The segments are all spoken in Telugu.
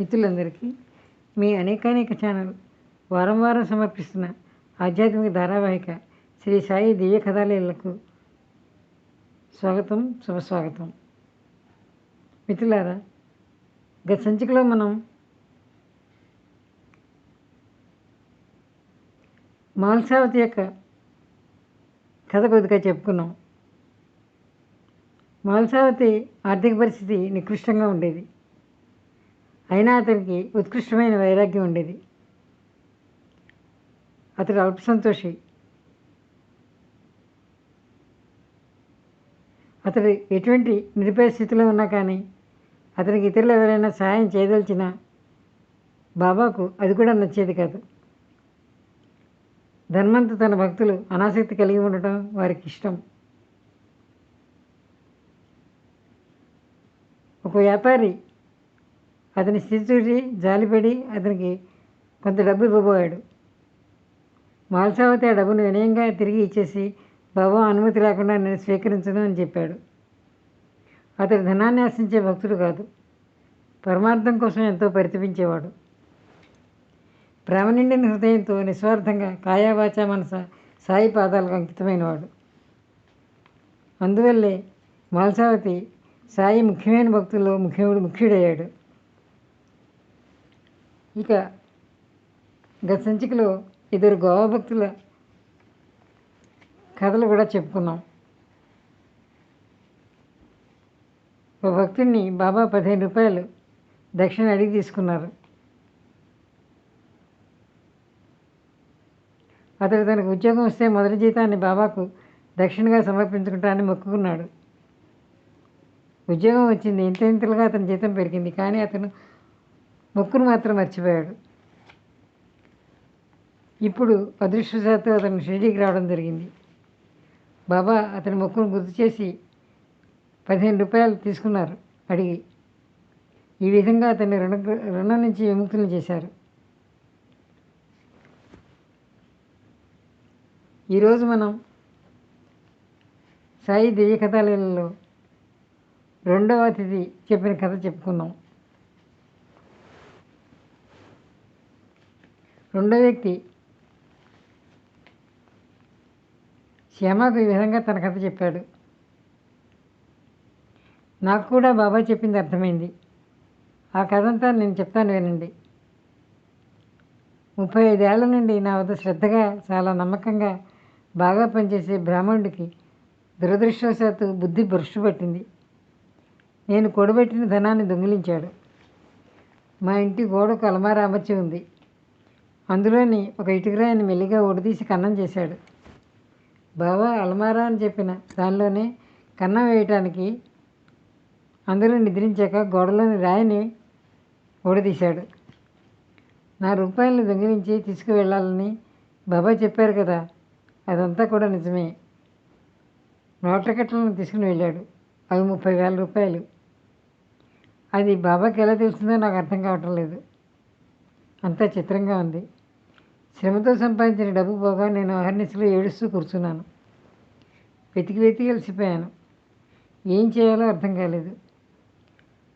మిత్రులందరికీ మీ అనేకానేక ఛానల్ వారం వారం సమర్పిస్తున్న ఆధ్యాత్మిక ధారావాహిక శ్రీ సాయి దివ్య కథాలయలకు స్వాగతం శుభస్వాగతం. మిత్రులారా గత సంచికలో మనం మాల్సావతి యొక్క కథ కొద్దిగా చెప్పుకున్నాం. మాల్సావతి ఆర్థిక పరిస్థితి నికృష్టంగా ఉండేది. అయినా అతనికి ఉత్కృష్టమైన వైరాగ్యం ఉండేది. అతడు అల్ప సంతోషి. అతడు ఎటువంటి నిరుపేద స్థితిలో ఉన్నా కానీ అతనికి ఇతరులు ఎవరైనా సహాయం చేయదలిచినా బాబాకు అది కూడా నచ్చేది కాదు. ధర్మంతో తన భక్తులు అనాసక్తి కలిగి ఉండటం వారికి ఇష్టం. ఒక వ్యాపారి అతని స్థితి చూసి జాలిపడి అతనికి కొంత డబ్బు ఇవ్వబోయాడు. మాల్సావతి ఆ డబ్బును వినయంగా తిరిగి ఇచ్చేసి బాబా అనుమతి లేకుండా నేను స్వీకరించను అని చెప్పాడు. అతడు ధనాన్ని ఆశించే భక్తుడు కాదు. పరమార్థం కోసం ఎంతో పరితపించేవాడు. ప్రేమ నిండిన హృదయంతో నిస్వార్థంగా కాయావాచ మనస సాయి పాదాలకు అంకితమైనవాడు. అందువల్లే మాల్సావతి సాయి ముఖ్యమైన భక్తుల్లో ముఖ్యుడు ముఖ్యుడయ్యాడు. ఇక గత సంచికలో ఇద్దరు గోవా భక్తుల కథలు కూడా చెప్పుకున్నాం. ఒక భక్తుడిని బాబా పదిహేను రూపాయలు దక్షిణ అడిగి తీసుకున్నారు. అతడు తనకు ఉద్యోగం వస్తే మొదటి జీతాన్ని బాబాకు దక్షిణగా సమర్పించుకుంటానని మొక్కుకున్నాడు. ఉద్యోగం వచ్చింది ఇంత ఇంతలుగా అతని జీతం పెరిగింది కానీ అతను మొక్కును మాత్రం మర్చిపోయాడు. ఇప్పుడు అదృష్టశాత్తు అతను షిరిడీకి రావడం జరిగింది. బాబా అతని మొక్కును గుర్తు చేసి పదిహేను రూపాయలు తీసుకున్నారు అడిగి. ఈ విధంగా అతన్ని రుణ రుణం నుంచి విముక్తులు చేశారు. ఈరోజు మనం సాయి దివ్య కథాలయంలో రెండవ అతిథి చెప్పిన కథ చెప్పుకుందాం. రెండో వ్యక్తి శ్యామకు ఈ విధంగా తన కథ చెప్పాడు. నాకు కూడా బాబా చెప్పింది అర్థమైంది. ఆ కథ అంతా నేను చెప్తాను వినండి. ముప్పై ఐదేళ్ళ నుండి నా వద్ద శ్రద్ధగా చాలా నమ్మకంగా బాగా పనిచేసే బ్రాహ్మణుడికి దురదృష్టవశాత్తు బుద్ధి బ్రష్టు పట్టింది. నేను కూడబెట్టిన ధనాన్ని దొంగిలించాడు. మా ఇంటి గోడకు అలమార అమర్చి ఉంది. అందులోని ఒక ఇటుకరాయిని మెల్లిగా ఒడిదీసి కన్నం చేశాడు. బావా అలమారా అని చెప్పిన దానిలోనే కన్నం వేయటానికి అందులో నిద్రించాక గోడలోని రాయిని ఓడదీశాడు నా రూపాయలను దొంగిలించి తీసుకువెళ్ళాలని బాబా చెప్పారు కదా అదంతా కూడా నిజమే. నోట్ల కట్టలను తీసుకుని వెళ్ళాడు. అవి ముప్పై వేల రూపాయలు. అది బాబాకి ఎలా తెలిసిందో నాకు అర్థం కావటం లేదు. అంతా చిత్రంగా ఉంది. శ్రమతో సంపాదించిన డబ్బు పోగా నేను అహర్నిశలో ఏడుస్తూ కూర్చున్నాను. వెతికి వెతికి అలసిపోయాను. ఏం చేయాలో అర్థం కాలేదు.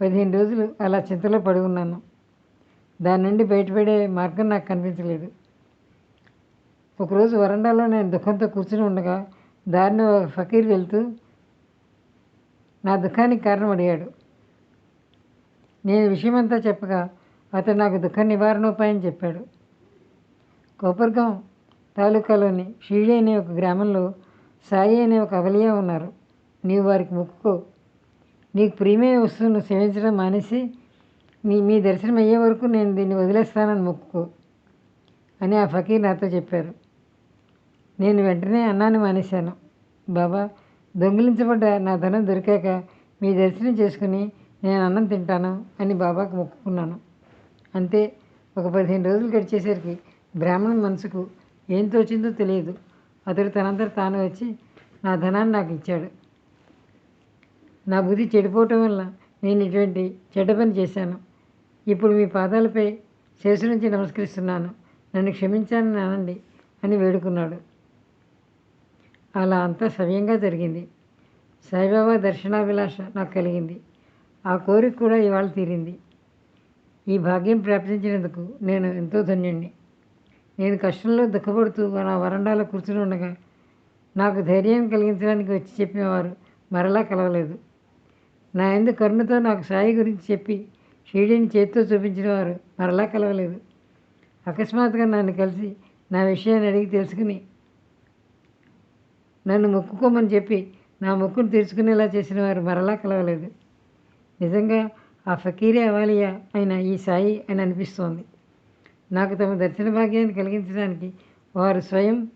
పదిహేను రోజులు అలా చింతలో పడి ఉన్నాను. దాని నుండి బయటపడే మార్గం నాకు కనిపించలేదు. ఒకరోజు వరండాలో నేను దుఃఖంతో కూర్చుని ఉండగా దారిని ఒక ఫకీర్ వెళ్తూ నా దుఃఖానికి కారణం అడిగాడు. నేను విషయమంతా చెప్పగా అతను నాకు దుఃఖ నివారణోపాయం చెప్పాడు. కోపర్గాం తాలూకాలోని షీడి అనే ఒక గ్రామంలో సాయి అనే ఒక అవలియ ఉన్నారు. నీవు వారికి మొక్కుకో. నీకు ప్రియమైన వస్తువును సేవించడం మానేసి నీ మీ దర్శనం అయ్యే వరకు నేను దీన్ని వదిలేస్తానని మొక్కుకో అని ఆ ఫకీర్ నాతో చెప్పారు. నేను వెంటనే అన్నాన్ని మానేశాను. బాబా దొంగిలించబడ్డ నా ధనం దొరికాక మీ దర్శనం చేసుకుని నేను అన్నం తింటాను అని బాబాకు మొక్కుకున్నాను. అంతే ఒక పదిహేను రోజులు గడిచేసరికి బ్రాహ్మణ మనసుకు ఏం తోచిందో తెలియదు. అతడు తనంతట తాను వచ్చి నా ధనాన్ని నాకు ఇచ్చాడు. నా బుద్ధి చెడిపోవటం వల్ల నేను ఇటువంటి చెడ్డ పని చేశాను. ఇప్పుడు మీ పాదాలపై శేషు నుంచి నమస్కరిస్తున్నాను. నన్ను క్షమించాలని అనండి అని వేడుకున్నాడు. అలా అంతా సవ్యంగా జరిగింది. సాయిబాబా దర్శనాభిలాష నాకు కలిగింది. ఆ కోరిక కూడా ఇవాళ తీరింది. ఈ భాగ్యం ప్రాప్తించినందుకు నేను ఎంతో ధన్యుణ్ణి. నేను కష్టంలో దుఃఖపడుతూ నా వరండాలో కూర్చుని ఉండగా నాకు ధైర్యం కలిగించడానికి వచ్చి చెప్పినవారు మరలా కలవలేదు. నా ఎందు కరుణతో నాకు సాయి గురించి చెప్పి షీడీని చేతితో చూపించిన వారు మరలా కలవలేదు. అకస్మాత్తుగా నన్ను కలిసి నా విషయాన్ని అడిగి తెలుసుకుని నన్ను మొక్కుకోమని చెప్పి నా మొక్కును తీర్చుకునేలా చేసిన వారు మరలా కలవలేదు. నిజంగా ఆ ఫకీరే అవాలియా అయిన ఈ సాయి అని అనిపిస్తోంది. నాకు తమ దర్శన భాగ్యాన్ని కలిగించడానికి వారు స్వయం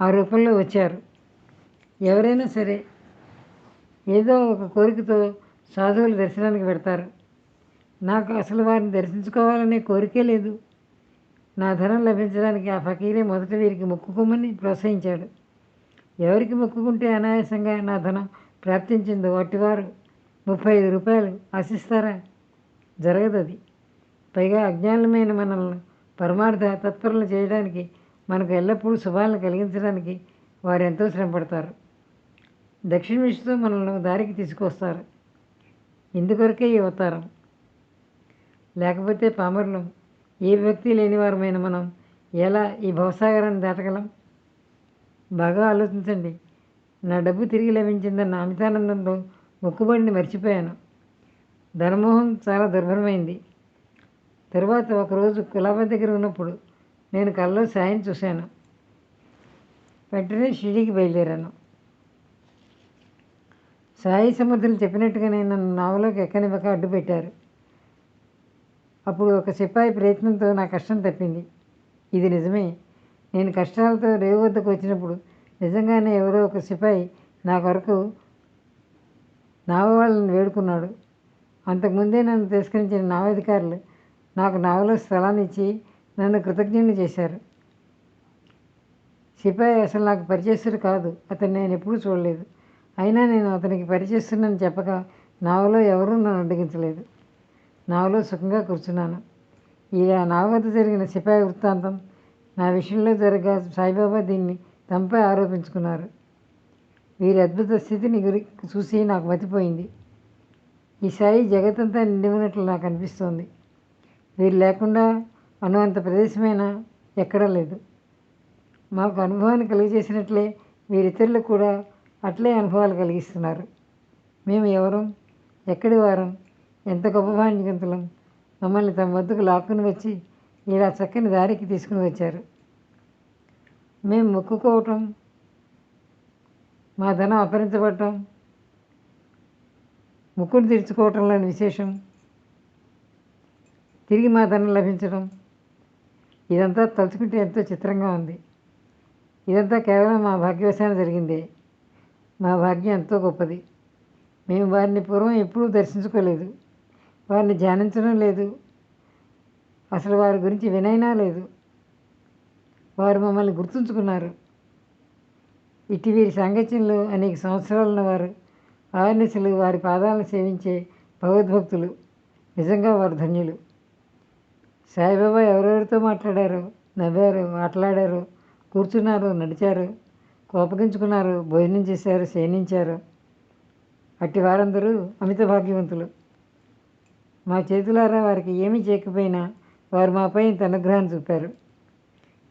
ఆ రూపంలో వచ్చారు. ఎవరైనా సరే ఏదో ఒక కోరికతో సాధువులు దర్శనానికి పెడతారు నాకు అసలు వారిని దర్శించుకోవాలనే కోరికే లేదు. నా ధనం లభించడానికి ఆ ఫకీరే మొదట వీరికి మొక్కుకోమని ప్రోత్సహించాడు. ఎవరికి మొక్కుకుంటే అనాయాసంగా నా ధనం ప్రాప్తించిందో వాటివారు ముప్పై ఐదు రూపాయలు ఆశిస్తారా? జరగదు అది పైగా అజ్ఞానమైన మనల్ని పరమార్థ తత్పరులు చేయడానికి మనకు ఎల్లప్పుడూ శుభాలను కలిగించడానికి వారు ఎంతో శ్రమపడతారు. దక్షిణ విషయంతో మనల్ని దారికి తీసుకొస్తారు. ఇందుకొరకే ఈ అవతారం. లేకపోతే పామరులు ఏ వ్యక్తి లేనివారమైన మనం ఎలా ఈ భవసాగరాన్ని దాటగలం? బాగా ఆలోచించండి. నా డబ్బు తిరిగి లభించిందన్న అమితానందంలో మొక్కుబడిని మర్చిపోయాను. ధనమోహం చాలా దుర్భరమైంది. తర్వాత ఒకరోజు కులాబా దగ్గర ఉన్నప్పుడు నేను కళ్ళలో సాయం చూశాను. వెంటనే షిరిడికి బయలుదేరాను. సాయి సమర్థులు చెప్పినట్టుగానే నన్ను నావలోకి ఎక్కనివ్వక అడ్డు పెట్టారు. అప్పుడు ఒక సిపాయి ప్రయత్నంతో నా కష్టం తప్పింది. ఇది నిజమే. నేను కష్టాలతో రేవు వద్దకు వచ్చినప్పుడు నిజంగానే ఎవరో ఒక సిపాయి నా కొరకు నావ వాళ్ళని వేడుకున్నాడు అంతకుముందే నన్ను తిరస్కరించిన నావాధికారులు నాకు నావలో స్థలాన్ని ఇచ్చి నన్ను కృతజ్ఞుని చేశారు. సిపాయి అసలు నాకు పరిచయస్తుడు కాదు. అతను నేను ఎప్పుడూ చూడలేదు. అయినా నేను అతనికి పరిచయస్తున్నాను చెప్పక నావలో ఎవరూ నన్ను అడ్డగించలేదు. నావలో సుఖంగా కూర్చున్నాను. ఇలా నా వద్ద జరిగిన సిపాయి వృత్తాంతం నా విషయంలో జరగ సాయిబాబా దీన్ని తమపై ఆరోపించుకున్నారు. వీరి అద్భుత స్థితిని గురి చూసి నాకు మతిపోయింది. ఈ సాయి జగత్తంతా నిండి ఉన్నట్లు నాకు అనిపిస్తోంది. వీరు లేకుండా అనువంత ప్రదేశమైనా ఎక్కడా లేదు. మాకు అనుభవాన్ని కలిగజేసినట్లే వీరితరులకు కూడా అట్లే అనుభవాలు కలిగిస్తున్నారు. మేము ఎవరం ఎక్కడి వారం ఎంత గొప్ప భాగ్యవంతులం మమ్మల్ని తమ వద్దకు లాక్కుని వచ్చి ఇలా చక్కని దారికి తీసుకుని వచ్చారు. మేము మొక్కుకోవటం మా ధనం అపహరించబడటం ముక్కును తీర్చుకోవటంలోని విశేషం తిరిగి మా ధనం లభించడం. ఇదంతా తలుచుకుంటే ఎంతో చిత్రంగా ఉంది. ఇదంతా కేవలం మా భాగ్యవశాన జరిగిందే. మా భాగ్యం ఎంతో గొప్పది. మేము వారిని పూర్వం ఎప్పుడూ దర్శించుకోలేదు. వారిని ధ్యానించడం లేదు. అసలు వారి గురించి వినైనా లేదు. వారు మమ్మల్ని గుర్తుంచుకున్నారు. ఇటు వీరి సాంగత్యంలో అనేక సంవత్సరాలున్న వారు ఆర్నిసలు వారి పాదాలను సేవించే భగవద్భక్తులు. నిజంగా వారు ధన్యులు. సాయిబాబా ఎవరెవరితో మాట్లాడారు? నవ్వారు మాట్లాడారు కూర్చున్నారు నడిచారు కోపగించుకున్నారు భోజనం చేశారు శయనించారు. అట్టి వారందరూ అమిత భాగ్యవంతులు మా చేతులారా వారికి ఏమీ చేయకపోయినా వారు మాపై ఇంత చూపారు.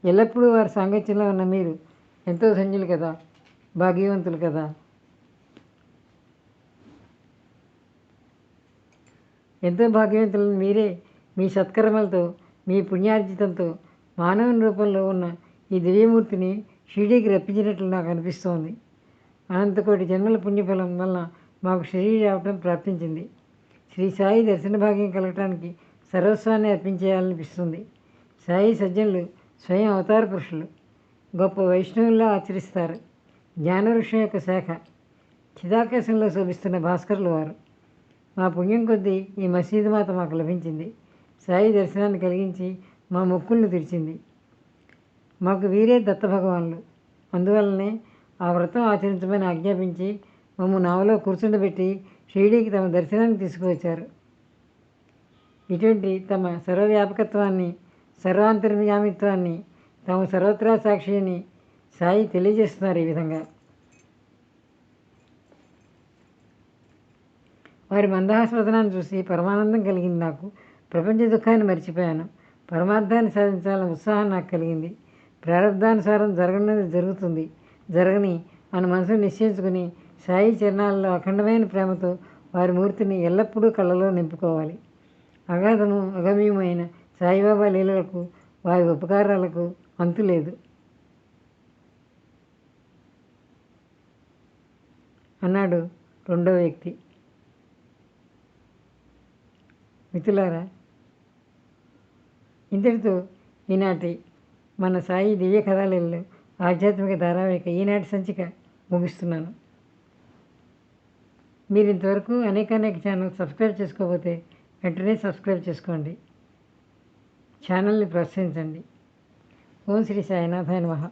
ఎల్లప్పుడూ వారి సాంగత్యంలో ఉన్న మీరు ఎంతో ధన్యులు కదా భాగ్యవంతులు కదా. ఎంతో భాగ్యవంతులు మీరే మీ సత్కర్మలతో మీ పుణ్యార్జితంతో మానవుని రూపంలో ఉన్న ఈ దివ్యమూర్తిని షిరిడీకి రప్పించినట్లు నాకు అనిపిస్తోంది. అనంతకోటి జన్మల పుణ్యఫలం వలన మాకు షిరిడి రావటం ప్రాప్తించింది. శ్రీ సాయి దర్శన భాగ్యం కలగటానికి సర్వస్వాన్ని అర్పించేయాలనిపిస్తుంది. సాయి సజ్జనులు స్వయం అవతార పురుషులు. గొప్ప వైష్ణవుల్లో ఆచరిస్తారు. జ్ఞానవృక్షం యొక్క శాఖ. చిదాకాశంలో శోభిస్తున్న భాస్కరులు వారు. మా పుణ్యం కొద్దీ ఈ మసీదు మాత మాకు లభించింది. సాయి దర్శనాన్ని కలిగించి మా మొక్కులను తెరిచింది మాకు వీరే దత్త భగవాన్లు అందువల్లనే ఆ వ్రతం ఆచరించమని ఆజ్ఞాపించి మమ్మ నావలో కూర్చుండబెట్టి షిరిడీకి తమ దర్శనానికి తీసుకువచ్చారు. ఇటువంటి తమ సర్వవ్యాపకత్వాన్ని సర్వాంతర్యామిత్వాన్ని తమ సర్వత్రా సాక్షి అని సాయి తెలియజేస్తున్నారు ఈ విధంగా. వారి మందహాస్వదనాన్ని చూసి పరమానందం కలిగింది నాకు. ప్రపంచ దుఃఖాన్ని మర్చిపోయాను. పరమార్థాన్ని సాధించాలన్న ఉత్సాహం నాకు కలిగింది. ప్రారంధానుసారం జరగనది జరుగుతుంది. జరగని మన మనసును నిశ్చయించుకుని సాయి చరణాలలో అఖండమైన ప్రేమతో వారి మూర్తిని ఎల్లప్పుడూ కళ్ళలో నింపుకోవాలి. అగాధము అగమ్యమైన సాయిబాబా లీలలకు వారి ఉపకారాలకు అంతు లేదు. అన్నాడు రెండో వ్యక్తి. మిథులారా ఇంతటితో ఈనాటి మన సాయి దివ్య కథలలో ఆధ్యాత్మిక ధారావాహిక ఈనాటి సంచిక ముగిస్తున్నాను. మీరు ఇంతవరకు అనేక అనేక ఛానల్ సబ్స్క్రైబ్ చేసుకోకపోతే వెంటనే సబ్స్క్రైబ్ చేసుకోండి. ఛానల్ని ప్రోత్సహించండి. ఓం శ్రీ సాయినాథాయ నమః.